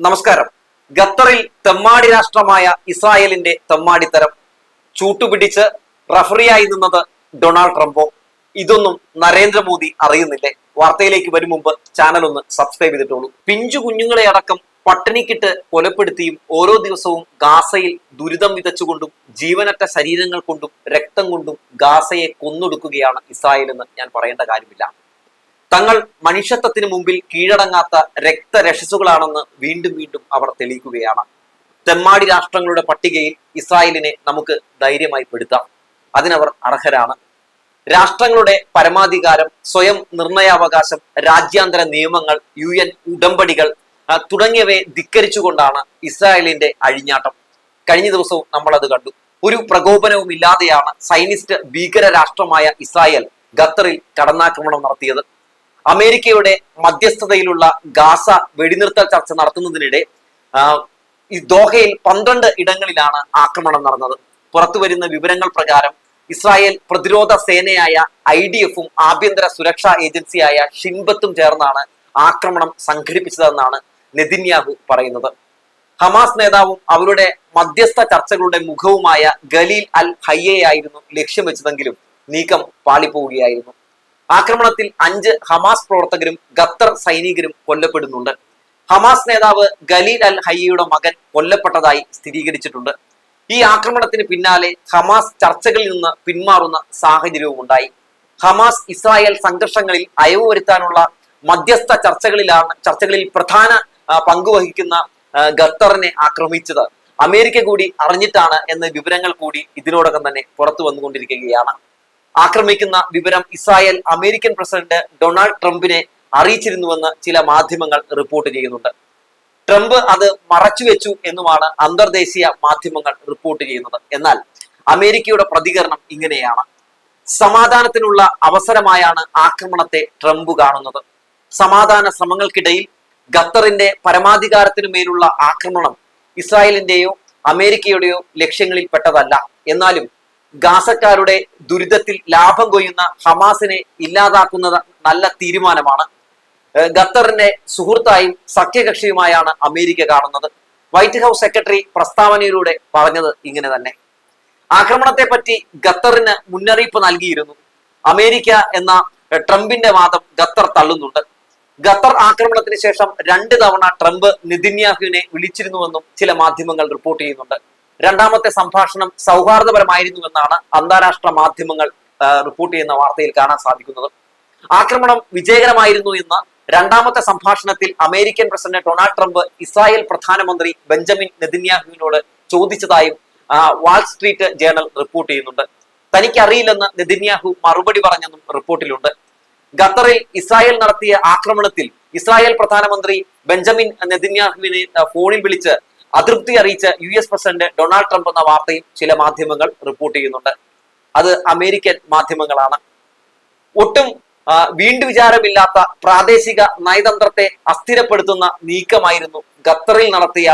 നമസ്കാരം. ഖത്തറിൽ തെമ്മാടി രാഷ്ട്രമായ ഇസ്രായേലിന്റെ തെമ്മാടിത്തരം ചൂട്ടുപിടിച്ച് റഫറിയായി നിന്നത് ഡൊണാൾഡ് ട്രംപോ. ഇതൊന്നും നരേന്ദ്രമോദി അറിയുന്നില്ലേ? വാർത്തയിലേക്ക് വരും മുമ്പ് ചാനൽ ഒന്ന് സബ്സ്ക്രൈബ് ചെയ്തിട്ടുള്ളൂ പിഞ്ചു കുഞ്ഞുങ്ങളെ അടക്കം പട്ടിണിക്കിട്ട് കൊലപ്പെടുത്തിയും ഓരോ ദിവസവും ഗാസയിൽ ദുരിതം വിതച്ചുകൊണ്ടും ജീവനറ്റ ശരീരങ്ങൾ കൊണ്ടും രക്തം കൊണ്ടും ഗാസയെ കൊന്നൊടുക്കുകയാണ് ഇസ്രായേൽ എന്ന് ഞാൻ പറയേണ്ട കാര്യമില്ല. തങ്ങൾ മനുഷ്യത്വത്തിന് മുമ്പിൽ കീഴടങ്ങാത്ത രക്തരക്ഷസുകളാണെന്ന് വീണ്ടും വീണ്ടും അവർ തെളിയിക്കുകയാണ്. തെമ്മാടി രാഷ്ട്രങ്ങളുടെ പട്ടികയിൽ ഇസ്രായേലിനെ നമുക്ക് ധൈര്യമായി പെടുത്താം. അതിനവർ അർഹരാണ്. രാഷ്ട്രങ്ങളുടെ പരമാധികാരം സ്വയം നിർണയാവകാശം രാജ്യാന്തര നിയമങ്ങൾ യു എൻ ഉടമ്പടികൾ തുടങ്ങിയവയെ ധിക്കരിച്ചുകൊണ്ടാണ് ഇസ്രായേലിന്റെ അഴിഞ്ഞാട്ടം. കഴിഞ്ഞ ദിവസവും അത് കണ്ടു. ഒരു പ്രകോപനവും ഇല്ലാതെയാണ് സൈനിസ്റ്റ് ഭീകര രാഷ്ട്രമായ ഇസ്രായേൽ ഖത്തറിൽ കടന്നാക്രമണം നടത്തിയത്. അമേരിക്കയുടെ മധ്യസ്ഥതയിലുള്ള ഗാസ വെടിനിർത്തൽ ചർച്ച നടത്തുന്നതിനിടെ ഈ ദോഹയിൽ പന്ത്രണ്ട് ഇടങ്ങളിലാണ് ആക്രമണം നടന്നത്. പുറത്തുവരുന്ന വിവരങ്ങൾ പ്രകാരം ഇസ്രായേൽ പ്രതിരോധ സേനയായ ഐ ഡി എഫും ആഭ്യന്തര സുരക്ഷാ ഏജൻസിയായ ഷിൻബത്തും ചേർന്നാണ് ആക്രമണം സംഘടിപ്പിച്ചതെന്നാണ് നെതിന്യാഹു പറയുന്നത്. ഹമാസ് നേതാവും അവരുടെ മധ്യസ്ഥ ചർച്ചകളുടെ മുഖവുമായ ഗലീൽ അൽ ഹയ്യയായിരുന്നു ലക്ഷ്യം വെച്ചതെങ്കിലും നീക്കം പാളിപ്പോവുകയായിരുന്നു. ആക്രമണത്തിൽ അഞ്ച് ഹമാസ് പ്രവർത്തകരും ഖത്തർ സൈനികരും കൊല്ലപ്പെടുന്നുണ്ട്. ഹമാസ് നേതാവ് ഖലീൽ അൽ ഹയ്യയുടെ മകൻ കൊല്ലപ്പെട്ടതായി സ്ഥിരീകരിച്ചിട്ടുണ്ട്. ഈ ആക്രമണത്തിന് പിന്നാലെ ഹമാസ് ചർച്ചകളിൽ നിന്ന് പിന്മാറുന്ന സാഹചര്യവും ഉണ്ടായി. ഹമാസ് ഇസ്രായേൽ സംഘർഷങ്ങളിൽ അയവ് വരുത്താനുള്ള മധ്യസ്ഥ ചർച്ചകളിലാണ് ചർച്ചകളിൽ പ്രധാന പങ്കുവഹിക്കുന്ന ഖത്തറിനെ ആക്രമിച്ചത്. അമേരിക്ക കൂടി അറിഞ്ഞിട്ടാണ് എന്ന വിവരങ്ങൾ കൂടി ഇതിനോടകം തന്നെ പുറത്തു വന്നുകൊണ്ടിരിക്കുകയാണ്. ആക്രമിക്കുന്ന വിവരം ഇസ്രായേൽ അമേരിക്കൻ പ്രസിഡന്റ് ഡൊണാൾഡ് ട്രംപിനെ അറിയിച്ചിരുന്നുവെന്ന് ചില മാധ്യമങ്ങൾ റിപ്പോർട്ട് ചെയ്യുന്നുണ്ട്. ട്രംപ് അത് മറച്ചുവെച്ചു എന്നുമാണ് അന്തർദേശീയ മാധ്യമങ്ങൾ റിപ്പോർട്ട് ചെയ്യുന്നത്. എന്നാൽ അമേരിക്കയുടെ പ്രതികരണം ഇങ്ങനെയാണ്. സമാധാനത്തിനുള്ള അവസരമായാണ് ആക്രമണത്തെ ട്രംപ് കാണുന്നത്. സമാധാന ശ്രമങ്ങൾക്കിടയിൽ ഖത്തറിന്റെ പരമാധികാരത്തിനു മേലുള്ള ആക്രമണം ഇസ്രായേലിന്റെയോ അമേരിക്കയുടെയോ ലക്ഷ്യങ്ങളിൽ പെട്ടതല്ല എന്നാലും ഗാസക്കാരുടെ ദുരിതത്തിൽ ലാഭം കൊയ്യുന്ന ഹമാസിനെ ഇല്ലാതാക്കുന്നത് നല്ല തീരുമാനമാണ്. ഖത്തറിന്റെ സുഹൃത്തായും സഖ്യകക്ഷിയുമായാണ് അമേരിക്ക കാണുന്നത്. വൈറ്റ് ഹൗസ് സെക്രട്ടറി പ്രസ്താവനയിലൂടെ പറഞ്ഞത് ഇങ്ങനെ തന്നെ. ആക്രമണത്തെ പറ്റി ഖത്തറിന് മുന്നറിയിപ്പ് നൽകിയിരുന്നു. അമേരിക്ക എന്ന ട്രംപിന്റെ വാദം ഖത്തർ തള്ളുന്നുണ്ട്. ഖത്തർ ആക്രമണത്തിന് ശേഷം രണ്ട് തവണ ട്രംപ് നിതിന്യാഹുവിനെ വിളിച്ചിരുന്നുവെന്നും ചില മാധ്യമങ്ങൾ റിപ്പോർട്ട് ചെയ്യുന്നുണ്ട്. രണ്ടാമത്തെ സംഭാഷണം സൗഹാർദ്ദപരമായിരുന്നുവെന്നാണ് അന്താരാഷ്ട്ര മാധ്യമങ്ങൾ റിപ്പോർട്ട് ചെയ്യുന്ന വാർത്തയിൽ കാണാൻ സാധിക്കുന്നത്. ആക്രമണം വിജയകരമായിരുന്നു എന്ന് രണ്ടാമത്തെ സംഭാഷണത്തിൽ American president Donald Trump Israel പ്രധാനമന്ത്രി ബെഞ്ചമിൻ നെതിന്യാഹുവിനോട് ചോദിച്ചതായും Wall Street Wall Street Journal report ചെയ്യുന്നുണ്ട്. തനിക്കറിയില്ലെന്ന് നെതിന്യാഹു മറുപടി പറഞ്ഞെന്നും റിപ്പോർട്ടിലുണ്ട്. ഖത്തറിൽ ഇസ്രായേൽ നടത്തിയ ആക്രമണത്തിൽ ഇസ്രായേൽ പ്രധാനമന്ത്രി ബെഞ്ചമിൻ നെതിന്യാഹുവിനെ ഫോണിൽ വിളിച്ച് അതൃപ്തി അറിയിച്ച U S president Donald Trump എന്ന വാർത്തയും ചില മാധ്യമങ്ങൾ റിപ്പോർട്ട് ചെയ്യുന്നുണ്ട്. അത് അമേരിക്കൻ മാധ്യമങ്ങളാണ്. ഒട്ടും വീണ്ടു വിചാരമില്ലാത്ത പ്രാദേശിക നയതന്ത്രത്തെ അസ്ഥിരപ്പെടുത്തുന്ന നീക്കമായിരുന്നു ഖത്തറിൽ നടത്തിയ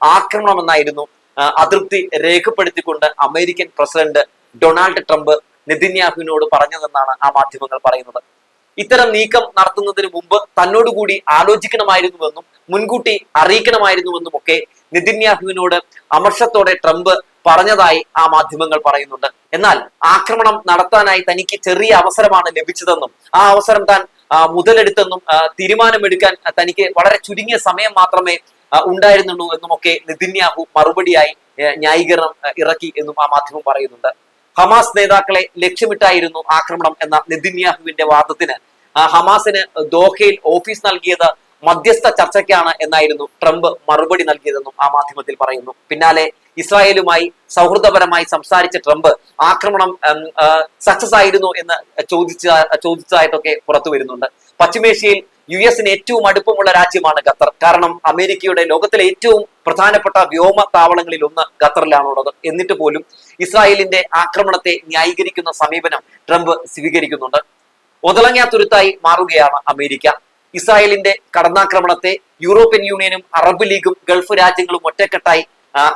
ആക്രമണമെന്നായിരുന്നു അതൃപ്തി രേഖപ്പെടുത്തിക്കൊണ്ട് അമേരിക്കൻ പ്രസിഡന്റ് ഡൊണാൾഡ് ട്രംപ് നെതിന്യാഹുവിനോട് പറഞ്ഞതെന്നാണ് ആ മാധ്യമങ്ങൾ പറയുന്നത്. ഇത്തരം നീക്കം നടത്തുന്നതിന് മുമ്പ് തന്നോടുകൂടി ആലോചിക്കണമായിരുന്നുവെന്നും മുൻകൂട്ടി അറിയിക്കണമായിരുന്നുവെന്നും ഒക്കെ നിതിന്യാഹുവിനോട് അമർഷത്തോടെ ട്രംപ് പറഞ്ഞതായി ആ മാധ്യമങ്ങൾ പറയുന്നുണ്ട്. എന്നാൽ ആക്രമണം നടത്താനായി തനിക്ക് ചെറിയ അവസരമാണ് ലഭിച്ചതെന്നും ആ അവസരം താൻ മുതലെടുത്തെന്നും തീരുമാനമെടുക്കാൻ തനിക്ക് വളരെ ചുരുങ്ങിയ സമയം മാത്രമേ ഉണ്ടായിരുന്നുള്ളൂ എന്നുമൊക്കെ നിതിന്യാഹു മറുപടിയായി ന്യായീകരണം ഇറക്കി എന്നും ആ മാധ്യമം പറയുന്നുണ്ട്. ഹമാസ് നേതാക്കളെ ലക്ഷ്യമിട്ടായിരുന്നു ആക്രമണം എന്ന നിതിന്യാഹുവിന്റെ വാദത്തിന്. ഹമാസിന് ദോഹയിൽ ഓഫീസ് നൽകിയത് മധ്യസ്ഥ ചർച്ചയ്ക്കാണ് എന്നായിരുന്നു ട്രംപ് മറുപടി നൽകിയതെന്നും ആ മാധ്യമത്തിൽ പറയുന്നു. പിന്നാലെ ഇസ്രായേലുമായി സൗഹൃദപരമായി സംസാരിച്ച ട്രംപ് ആക്രമണം സക്സസ് ആയിരുന്നു എന്ന് ചോദിച്ച ചോദിച്ചതായിട്ടൊക്കെ പുറത്തു വരുന്നുണ്ട്. പശ്ചിമേഷ്യയിൽ യു എസിന് ഏറ്റവും അടുപ്പമുള്ള രാജ്യമാണ് ഖത്തർ. കാരണം അമേരിക്കയുടെ ലോകത്തിലെ ഏറ്റവും പ്രധാനപ്പെട്ട വ്യോമ താവളങ്ങളിൽ ഒന്ന് ഖത്തറിലാണുള്ളത്. എന്നിട്ട് പോലും ഇസ്രായേലിന്റെ ആക്രമണത്തെ ന്യായീകരിക്കുന്ന സമീപനം ട്രംപ് സ്വീകരിക്കുന്നുണ്ട്. ഒതളങ്ങാ തുരുത്തായി മാറുകയാണ് അമേരിക്ക. ഇസ്രായേലിന്റെ കടന്നാക്രമണത്തെ യൂറോപ്യൻ യൂണിയനും അറബ് ലീഗും ഗൾഫ് രാജ്യങ്ങളും ഒറ്റക്കെട്ടായി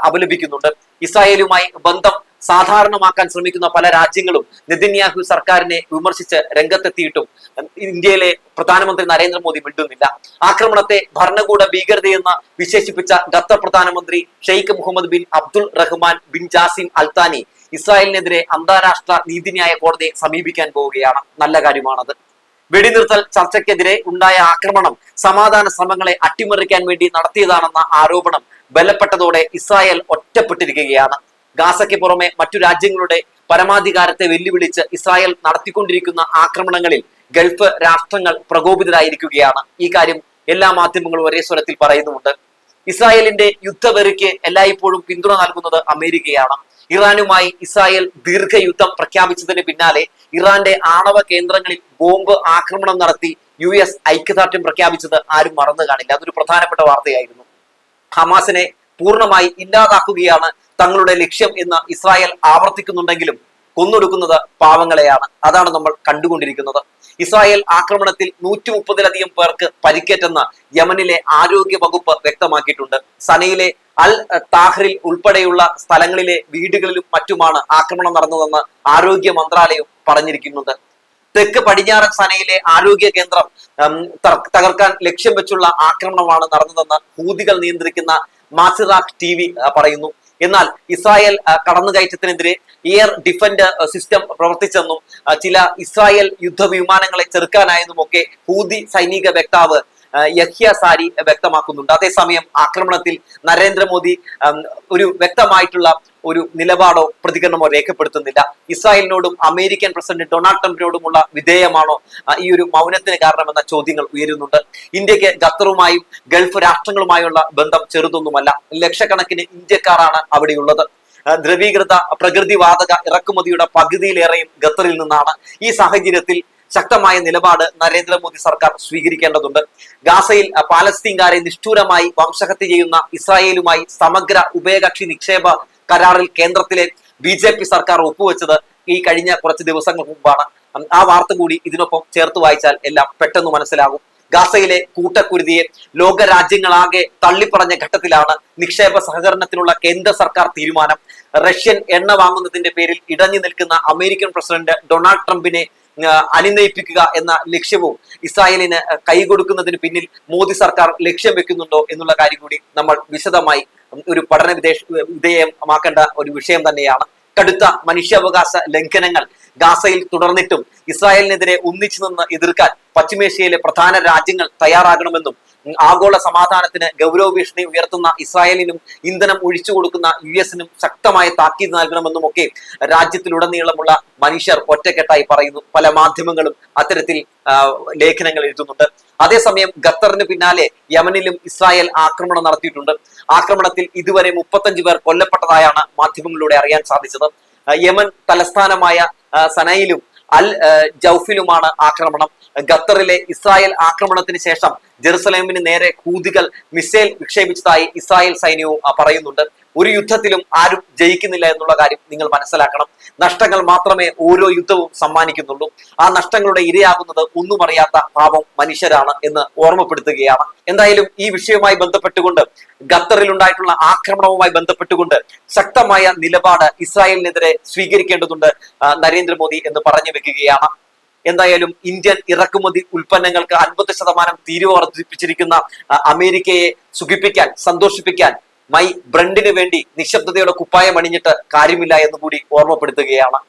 അപലപിക്കുന്നുണ്ട്. ഇസ്രായേലുമായി ബന്ധം സാധാരണമാക്കാൻ ശ്രമിക്കുന്ന പല രാജ്യങ്ങളും നെതന്യാഹു സർക്കാരിനെ വിമർശിച്ച് രംഗത്തെത്തിയിട്ടും ഇന്ത്യയിലെ പ്രധാനമന്ത്രി നരേന്ദ്രമോദി മിണ്ടുന്നില്ല. ആക്രമണത്തെ ഭരണകൂട ഭീകരതയെന്ന് വിശേഷിപ്പിച്ച ഖത്തർ പ്രധാനമന്ത്രി Sheikh Muhammad bin Abdul Rahman bin Jassim Al Thani ഇസ്രായേലിനെതിരെ അന്താരാഷ്ട്ര നീതിന്യായ കോടതിയെ സമീപിക്കാൻ പോവുകയാണ്. നല്ല കാര്യമാണത്. വെടിനിർത്തൽ ചർച്ചയ്ക്കെതിരെ ഉണ്ടായ ആക്രമണം സമാധാന ശ്രമങ്ങളെ അട്ടിമറിക്കാൻ വേണ്ടി നടത്തിയതാണെന്ന ആരോപണം ബലപ്പെട്ടതോടെ ഇസ്രായേൽ ഒറ്റപ്പെട്ടിരിക്കുകയാണ്. ഗാസയ്ക്ക് പുറമെ മറ്റു രാജ്യങ്ങളുടെ പരമാധികാരത്തെ വെല്ലുവിളിച്ച് ഇസ്രായേൽ നടത്തിക്കൊണ്ടിരിക്കുന്ന ആക്രമണങ്ങളിൽ ഗൾഫ് രാഷ്ട്രങ്ങൾ പ്രകോപിതരായിരിക്കുകയാണ്. ഈ കാര്യം എല്ലാ മാധ്യമങ്ങളും ഒരേ സ്വരത്തിൽ പറയുന്നുമുണ്ട്. ഇസ്രായേലിന്റെ യുദ്ധവെറിക്ക് എല്ലായ്പ്പോഴും പിന്തുണ നൽകുന്നത് അമേരിക്കയാണ്. ഇറാനുമായി ഇസ്രായേൽ ദീർഘയുദ്ധം പ്രഖ്യാപിച്ചതിന് പിന്നാലെ ഇറാന്റെ ആണവ കേന്ദ്രങ്ങളിൽ ബോംബ് ആക്രമണം നടത്തി യു എസ് ഐക്യദാർഢ്യം പ്രഖ്യാപിച്ചത് ആരും മറന്നു കാണില്ല. അതൊരു പ്രധാനപ്പെട്ട വാർത്തയായിരുന്നു. ഹമാസിനെ പൂർണമായി ഇല്ലാതാക്കുകയാണ് തങ്ങളുടെ ലക്ഷ്യം എന്ന് ഇസ്രായേൽ ആവർത്തിക്കുന്നുണ്ടെങ്കിലും കൊന്നൊടുക്കുന്നത് പാവങ്ങളെയാണ്. അതാണ് നമ്മൾ കണ്ടുകൊണ്ടിരിക്കുന്നത്. ഇസ്രായേൽ ആക്രമണത്തിൽ നൂറ്റി മുപ്പതിലധികം പേർക്ക് പരിക്കേറ്റെന്ന് യമനിലെ ആരോഗ്യ വകുപ്പ് വ്യക്തമാക്കിയിട്ടുണ്ട്. സനയിലെ അൽ താഹ്റിൽ ഉൾപ്പെടെയുള്ള സ്ഥലങ്ങളിലെ വീടുകളിലും മറ്റുമാണ് ആക്രമണം നടന്നതെന്ന് ആരോഗ്യ മന്ത്രാലയം പറഞ്ഞിരിക്കുന്നുണ്ട്. തെക്ക് പടിഞ്ഞാറൻ സനയിലെ ആരോഗ്യ കേന്ദ്രം തകർക്കാൻ ലക്ഷ്യം വെച്ചുള്ള ആക്രമണമാണ് നടന്നതെന്ന് ഹൂതികൾ നിയന്ത്രിക്കുന്ന മാസിറാഖ് ടി പറയുന്നു. എന്നാൽ ഇസ്രായേൽ കടന്നുകയറ്റത്തിനെതിരെ എയർ ഡിഫൻഡ് സിസ്റ്റം പ്രവർത്തിച്ചെന്നും ചില ഇസ്രായേൽ യുദ്ധവിമാനങ്ങളെ ചെറുക്കാനായെന്നും ഒക്കെ ഹൂതി സൈനിക വക്താവ് യഹ്യ സാരി വ്യക്തമാക്കുന്നുണ്ട്. അതേസമയം ആക്രമണത്തിൽ നരേന്ദ്രമോദി ഒരു വ്യക്തമായിട്ടുള്ള ഒരു നിലപാടോ പ്രതികരണമോ രേഖപ്പെടുത്തുന്നില്ല. ഇസ്രായേലിനോടും അമേരിക്കൻ പ്രസിഡന്റ് ഡൊണാൾഡ് ട്രംപിനോടുമുള്ള വിധേയമാണോ ഈ ഒരു മൗനത്തിന് കാരണമെന്ന ചോദ്യങ്ങൾ ഉയരുന്നുണ്ട്. ഇന്ത്യയ്ക്ക് ഖത്തറുമായും ഗൾഫ് രാഷ്ട്രങ്ങളുമായുള്ള ബന്ധം ചെറുതൊന്നുമല്ല. ലക്ഷക്കണക്കിന് ഇന്ത്യക്കാരാണ് അവിടെയുള്ളത്. ദ്രവീകൃത പ്രകൃതിവാതക ഇറക്കുമതിയുടെ പകുതിയിലേറെയും ഖത്തറിൽ നിന്നാണ് ഈ സാഹചര്യത്തിൽ ശക്തമായ നിലപാട് നരേന്ദ്രമോദി സർക്കാർ സ്വീകരിക്കേണ്ടതുണ്ട്. ഗാസയിൽ പാലസ്തീൻകാരെ നിഷ്ഠൂരമായി വംശഹത്യ ചെയ്യുന്ന ഇസ്രായേലുമായി സമഗ്ര ഉഭയകക്ഷി നിക്ഷേപ കരാറിൽ കേന്ദ്രത്തിലെ ബി ജെ പി സർക്കാർ ഒപ്പുവെച്ചത് ഈ കഴിഞ്ഞ കുറച്ച് ദിവസങ്ങൾക്ക് മുമ്പാണ്. ആ വാർത്ത കൂടി ഇതിനൊപ്പം ചേർത്ത് വായിച്ചാൽ എല്ലാം പെട്ടെന്ന് മനസ്സിലാകും. ഗാസയിലെ കൂട്ടക്കുരുതിയെ ലോകരാജ്യങ്ങളാകെ തള്ളിപ്പറഞ്ഞ ഘട്ടത്തിലാണ് നിക്ഷേപ സഹകരണത്തിനുള്ള കേന്ദ്ര സർക്കാർ തീരുമാനം. റഷ്യൻ എണ്ണ വാങ്ങുന്നതിന്റെ പേരിൽ ഇടഞ്ഞു നിൽക്കുന്ന അമേരിക്കൻ പ്രസിഡന്റ് ഡൊണാൾഡ് ട്രംപിനെ അനുനയിപ്പിക്കുക എന്ന ലക്ഷ്യവും ഇസ്രായേലിന് കൈകൊടുക്കുന്നതിന് പിന്നിൽ മോദി സർക്കാർ ലക്ഷ്യം വെക്കുന്നുണ്ടോ എന്നുള്ള കാര്യം കൂടി നമ്മൾ വിശദമായി ഒരു പഠന വിധേയമാക്കേണ്ട ഒരു വിഷയം തന്നെയാണ്. കടുത്ത മനുഷ്യാവകാശ ലംഘനങ്ങൾ ഗാസയിൽ തുടർന്നിട്ടും ഇസ്രായേലിനെതിരെ ഒന്നിച്ചു നിന്ന് എതിർക്കാൻ പശ്ചിമേഷ്യയിലെ പ്രധാന രാജ്യങ്ങൾ തയ്യാറാകണമെന്നും ആഗോള സമാധാനത്തിന് ഗൗരവ ഭീഷണി ഉയർത്തുന്ന ഇസ്രായേലിനും ഇന്ധനം ഒഴിച്ചു കൊടുക്കുന്ന യു എസിനും ശക്തമായ താക്കീത് നൽകണമെന്നും ഒക്കെ രാജ്യത്തിലുടനീളമുള്ള മനുഷ്യർ ഒറ്റക്കെട്ടായി പറയുന്നു. പല മാധ്യമങ്ങളും അത്തരത്തിൽ ലേഖനങ്ങൾ എഴുതുന്നുണ്ട്. അതേസമയം ഖത്തറിന് പിന്നാലെ യമനിലും ഇസ്രായേൽ ആക്രമണം നടത്തിയിട്ടുണ്ട്. ആക്രമണത്തിൽ ഇതുവരെ മുപ്പത്തഞ്ച് പേർ കൊല്ലപ്പെട്ടതായാണ് മാധ്യമങ്ങളിലൂടെ അറിയാൻ സാധിച്ചത്. യമൻ തലസ്ഥാനമായ സനയിലും അൽ ജൌഫിലുമാണ് ആക്രമണം. ഖത്തറിലെ ഇസ്രായേൽ ആക്രമണത്തിന് ശേഷം ജെറുസലേമിന് നേരെ ഹൂതികൾ മിസൈൽ വിക്ഷേപിച്ചതായി ഇസ്രായേൽ സൈന്യവും പറയുന്നുണ്ട്. ഒരു യുദ്ധത്തിലും ആരും ജയിക്കുന്നില്ല എന്നുള്ള കാര്യം നിങ്ങൾ മനസ്സിലാക്കണം. നഷ്ടങ്ങൾ മാത്രമേ ഓരോ യുദ്ധവും സമ്മാനിക്കുന്നുള്ളൂ. ആ നഷ്ടങ്ങളുടെ ഇരയാകുന്നത് ഒന്നും അറിയാത്ത പാപം മനുഷ്യരാണ് എന്ന് ഓർമ്മപ്പെടുത്തുകയാണ്. എന്തായാലും ഈ വിഷയവുമായി ബന്ധപ്പെട്ടുകൊണ്ട് ഖത്തറിൽ ഉണ്ടായിട്ടുള്ള ആക്രമണവുമായി ബന്ധപ്പെട്ടുകൊണ്ട് ശക്തമായ നിലപാട് ഇസ്രായേലിനെതിരെ സ്വീകരിക്കേണ്ടതുണ്ട് നരേന്ദ്രമോദി എന്ന് പറഞ്ഞു വെക്കുകയാണ്. എന്തായാലും ഇന്ത്യൻ ഇറക്കുമതി ഉൽപ്പന്നങ്ങൾക്ക് അൻപത് ശതമാനം തീരുവ വർദ്ധിപ്പിച്ചിരിക്കുന്ന അമേരിക്കയെ സുഖിപ്പിക്കാൻ സന്തോഷിപ്പിക്കാൻ മൈ ബ്രണ്ടിന് വേണ്ടി നിശബ്ദതയുടെ കുപ്പായം അണിഞ്ഞിട്ട് കാര്യമില്ല എന്ന് കൂടി ഓർമ്മപ്പെടുത്തുകയാണ്